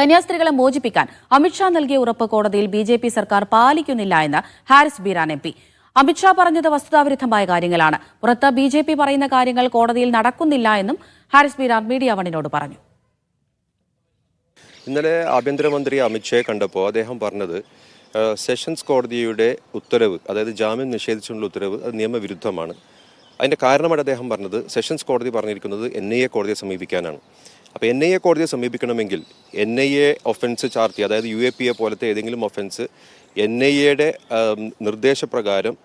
കന്യാസ്ത്രീകളെ മോചിപ്പിക്കാൻ അമിത്ഷാ നൽകിയ ഉറപ്പ് കോടതിയിൽ ബി ജെ പി സർക്കാർ പാലിക്കുന്നില്ല എന്ന് ഹാരിസ് ബീരാൻ എം പി. അമിത്ഷാ പറഞ്ഞത് വസ്തുതാവിരുദ്ധമായ കാര്യങ്ങളാണ്. പുറത്ത് ബി ജെ പി പറയുന്ന കാര്യങ്ങൾ കോടതിയിൽ നടക്കുന്നില്ല എന്നും ഹാരിസ് ബീരാൻ മീഡിയ വണിനോട് പറഞ്ഞു. ഇന്നലെ ആഭ്യന്തരമന്ത്രി അമിത്ഷായെ കണ്ടപ്പോൾ അദ്ദേഹം പറഞ്ഞത് സെഷൻസ് കോടതിയുടെ ഉത്തരവ് അതായത് ജാമ്യം നിഷേധിച്ചുള്ള ഉത്തരവ് അത് നിയമവിരുദ്ധമാണ്. അതിന്റെ കാരണമായിട്ട് അദ്ദേഹം പറഞ്ഞത് സെഷൻസ് കോടതി പറഞ്ഞിരിക്കുന്നത് എൻ ഐ എ കോടതിയെ സമീപിക്കാനാണ്. അപ്പോൾ എൻ ഐ എ കോടതിയെ സമീപിക്കണമെങ്കിൽ എൻ ഐ എ ഒഫൻസ് ചാർത്തി അതായത് യു എ പി എ പോലത്തെ ഏതെങ്കിലും ഒഫൻസ് എൻ ഐ എയുടെ നിർദ്ദേശപ്രകാരം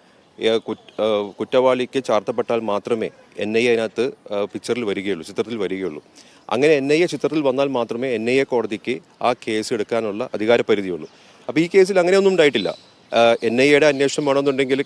കുറ്റവാളിക്ക് ചാർത്തപ്പെട്ടാൽ മാത്രമേ എൻ ഐ എ അതിനകത്ത് പിക്ചറിൽ വരികയുള്ളൂ ചിത്രത്തിൽ വരികയുള്ളൂ. അങ്ങനെ എൻ ഐ എ ചിത്രത്തിൽ വന്നാൽ മാത്രമേ എൻ ഐ എ കോടതിക്ക് ആ കേസ് എടുക്കാനുള്ള അധികാരപരിധിയുള്ളൂ. അപ്പോൾ ഈ കേസിൽ അങ്ങനെയൊന്നും ഉണ്ടായിട്ടില്ല. എൻ ഐ എയുടെ അന്വേഷണം വേണമെന്നുണ്ടെങ്കിൽ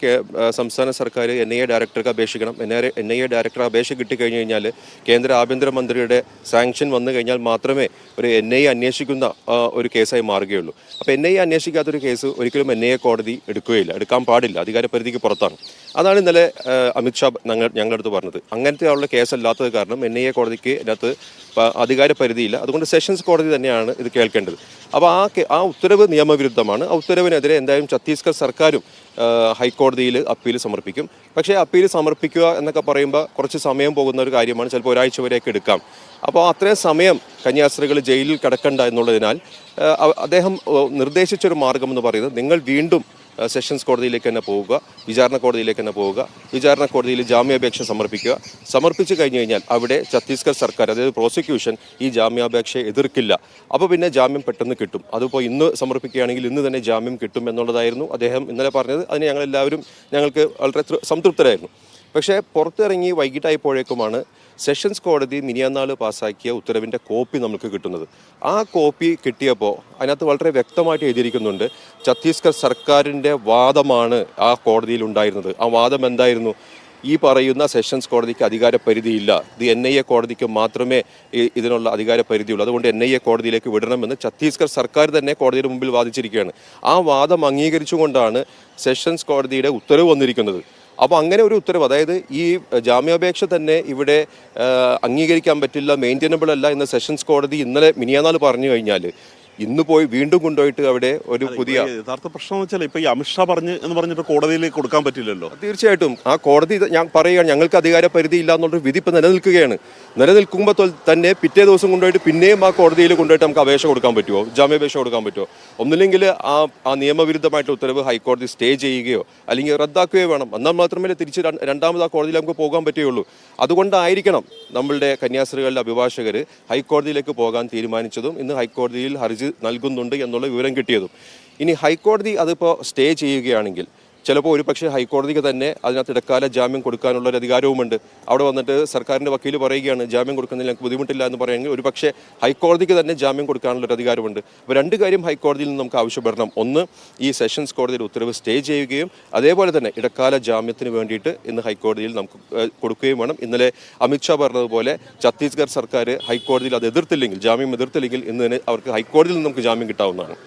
സംസ്ഥാന സർക്കാർ എൻ ഐ എ ഡയറക്ടർക്ക് അപേക്ഷിക്കണം. N I N I A director അപേക്ഷ കിട്ടിക്കഴിഞ്ഞ് കഴിഞ്ഞാൽ കേന്ദ്ര ആഭ്യന്തരമന്ത്രിയുടെ സാങ്ഷൻ വന്നു കഴിഞ്ഞാൽ മാത്രമേ ഒരു എൻ ഐ അന്വേഷിക്കുന്ന ഒരു കേസായി മാറുകയുള്ളൂ. അപ്പോൾ എൻ ഐ അന്വേഷിക്കാത്തൊരു കേസ് ഒരിക്കലും എൻ ഐ എ കോടതി എടുക്കുകയില്ല. എടുക്കാൻ പാടില്ല. അധികാരപരിധിക്ക് പുറത്താണ്. അതാണ് ഇന്നലെ അമിത്ഷാ ഞങ്ങൾ ഞങ്ങളുടെ അടുത്ത് പറഞ്ഞത്. അങ്ങനത്തെ ഉള്ള കേസല്ലാത്തത് കാരണം എൻ ഐ എ കോടതിക്ക് ഇതിനകത്ത് അധികാര അധികാരപരിധിയില്ല. അതുകൊണ്ട് സെഷൻസ് കോടതി തന്നെയാണ് ഇത് കേൾക്കേണ്ടത്. അപ്പോൾ ആ ആ ഉത്തരവ് നിയമവിരുദ്ധമാണ്. ആ ഉത്തരവിനെതിരെ എന്തായാലും ഛത്തീസ്ഗഡ് സർക്കാരും ഹൈക്കോടതിയിൽ അപ്പീൽ സമർപ്പിക്കും. പക്ഷേ അപ്പീൽ സമർപ്പിക്കുക എന്നൊക്കെ പറയുമ്പോൾ കുറച്ച് സമയം പോകുന്ന ഒരു കാര്യമാണ്. ചിലപ്പോൾ ഒരാഴ്ച വരെയൊക്കെ എടുക്കാം. അപ്പോൾ അത്രയും സമയം കന്യാസ്ത്രീകൾ ജയിലിൽ കിടക്കണ്ട എന്നുള്ളതിനാൽ അദ്ദേഹം നിർദ്ദേശിച്ചൊരു മാർഗം എന്ന് പറയുന്നത് നിങ്ങൾ വീണ്ടും സെഷൻസ് കോടതിയിലേക്ക് തന്നെ പോവുക വിചാരണ കോടതിയിലേക്ക് തന്നെ പോവുക വിചാരണ കോടതിയിൽ ജാമ്യാപേക്ഷ സമർപ്പിക്കുക. സമർപ്പിച്ചു കഴിഞ്ഞു കഴിഞ്ഞാൽ അവിടെ ഛത്തീസ്ഗഡ് സർക്കാർ അതായത് പ്രോസിക്യൂഷൻ ഈ ജാമ്യാപേക്ഷയെ എതിർക്കില്ല. അപ്പോൾ പിന്നെ ജാമ്യം പെട്ടെന്ന് കിട്ടും. അതിപ്പോൾ ഇന്ന് സമർപ്പിക്കുകയാണെങ്കിൽ ഇന്ന് തന്നെ ജാമ്യം കിട്ടും എന്നുള്ളതായിരുന്നു അദ്ദേഹം ഇന്നലെ പറഞ്ഞത്. അതിന് ഞങ്ങളെല്ലാവരും ഞങ്ങൾക്ക് വളരെ സംതൃപ്തരായിരുന്നു. പക്ഷേ പുറത്തിറങ്ങി വൈകിട്ടായപ്പോഴേക്കുമാണ് സെഷൻസ് കോടതി മിനിയാന്നാൾ പാസ്സാക്കിയ ഉത്തരവിന്റെ കോപ്പി നമുക്ക് കിട്ടുന്നത്. ആ കോപ്പി കിട്ടിയപ്പോൾ അതിനകത്ത് വളരെ വ്യക്തമായിട്ട് എഴുതിയിരിക്കുന്നുണ്ട് ഛത്തീസ്ഗഡ് സർക്കാരിന്റെ വാദമാണ് ആ കോടതിയിൽ ഉണ്ടായിരുന്നത്. ആ വാദം എന്തായിരുന്നു? ഈ പറയുന്ന സെഷൻസ് കോടതിക്ക് അധികാര പരിധിയില്ല ഇത് എൻ ഐ എ കോടതിക്ക് മാത്രമേ ഇതിനുള്ള അധികാര പരിധിയുള്ളൂ അതുകൊണ്ട് എൻ ഐ എ കോടതിയിലേക്ക് വിടണമെന്ന് ഛത്തീസ്ഗഡ് സർക്കാർ തന്നെ കോടതിയുടെ മുമ്പിൽ വാദിച്ചിരിക്കുകയാണ്. ആ വാദം അംഗീകരിച്ചുകൊണ്ടാണ് സെഷൻസ് കോടതിയുടെ ഉത്തരവ് വന്നിരിക്കുന്നത്. അപ്പോൾ അങ്ങനെ ഒരു ഉത്തരവ് അതായത് ഈ ജാമ്യാപേക്ഷ തന്നെ ഇവിടെ അംഗീകരിക്കാൻ പറ്റില്ല മെയിന്റനബിൾ അല്ല എന്ന് സെഷൻസ് കോടതി ഇന്നലെ മിനിയാനാൾ പറഞ്ഞു കഴിഞ്ഞാൽ ഇന്ന് പോയി വീണ്ടും കൊണ്ടുപോയിട്ട് അവിടെ ഒരു പുതിയ യഥാർത്ഥ പ്രശ്നം വെച്ചാൽ ഇപ്പൊ ഈ അമിത്ഷാ പറഞ്ഞ് എന്ന് പറഞ്ഞിട്ട് കോടതിയിലേക്ക് കൊടുക്കാൻ പറ്റില്ലല്ലോ. തീർച്ചയായിട്ടും. ആ കോടതി ഞാൻ പറയുകയാണ് ഞങ്ങൾക്ക് അധികാര പരിധി ഇല്ല എന്നുള്ളൊരു വിധി ഇപ്പൊ നിലനിൽക്കുകയാണ് നിലനിൽക്കുമ്പോൾ തന്നെ പിറ്റേ ദിവസം കൊണ്ടുപോയിട്ട് പിന്നെയും ആ കോടതിയിൽ കൊണ്ടുപോയിട്ട് നമുക്ക് അപേക്ഷ കൊടുക്കാൻ പറ്റുമോ ജാമ്യാപേക്ഷ കൊടുക്കാൻ പറ്റുമോ ഒന്നില്ലെങ്കിൽ ആ ആ നിയമവിരുദ്ധമായിട്ടുള്ള ഉത്തരവ് ഹൈക്കോടതി സ്റ്റേ ചെയ്യുകയോ അല്ലെങ്കിൽ റദ്ദാക്കുകയോ വേണം. എന്നാൽ മാത്രമേ തിരിച്ച് രണ്ട്- രണ്ടാമത് ആ കോടതിയിൽ നമുക്ക് പോകാൻ പറ്റുകയുള്ളൂ. അതുകൊണ്ടായിരിക്കണം നമ്മളുടെ കന്യാസ്ത്രീകളുടെ അഭിഭാഷകർ ഹൈക്കോടതിയിലേക്ക് പോകാൻ തീരുമാനിച്ചതും ഇന്ന് ഹൈക്കോടതിയിൽ ഹർജി നൽകുന്നുണ്ട് എന്നുള്ള വിവരം കിട്ടിയതും. ഇനി ഹൈക്കോടതി അതിപ്പോൾ സ്റ്റേ ചെയ്യുകയാണെങ്കിൽ ചിലപ്പോൾ ഒരു പക്ഷേ ഹൈക്കോടതിക്ക് തന്നെ അതിനകത്ത് ഇടക്കാല ജാമ്യം കൊടുക്കാനുള്ള ഒരു അധികാരവുമുണ്ട്. അവിടെ വന്നിട്ട് സർക്കാരിന്റെ വക്കീൽ പറയുകയാണ് ജാമ്യം കൊടുക്കുന്നതിൽ ഞങ്ങൾക്ക് ബുദ്ധിമുട്ടില്ല എന്ന് പറയുമെങ്കിൽ ഒരു പക്ഷേ ഹൈക്കോടതിക്ക് തന്നെ ജാമ്യം കൊടുക്കാനുള്ള ഒരു അധികാരമുണ്ട്. അപ്പോൾ രണ്ട് കാര്യം ഹൈക്കോടതിയിൽ നിന്ന് നമുക്ക് ആവശ്യപ്പെടണം. ഒന്ന് ഈ സെഷൻസ് കോടതിയുടെ ഉത്തരവ് സ്റ്റേ ചെയ്യുകയും അതേപോലെ തന്നെ ഇടക്കാല ജാമ്യത്തിന് വേണ്ടിയിട്ട് ഇന്ന് ഹൈക്കോടതിയിൽ നമുക്ക് കൊടുക്കുകയും വേണം. ഇന്നലെ അമിത്ഷാ പറഞ്ഞതുപോലെ ഛത്തീസ്ഗഡ് സർക്കാർ ഹൈക്കോടതിയിൽ അത് എതിർത്തില്ലെങ്കിൽ ജാമ്യം എതിർത്തില്ലെങ്കിൽ ഇന്ന് തന്നെ അവർക്ക് ഹൈക്കോടതിയിൽ നിന്ന് നമുക്ക് ജാമ്യം കിട്ടാവുന്നതാണ്.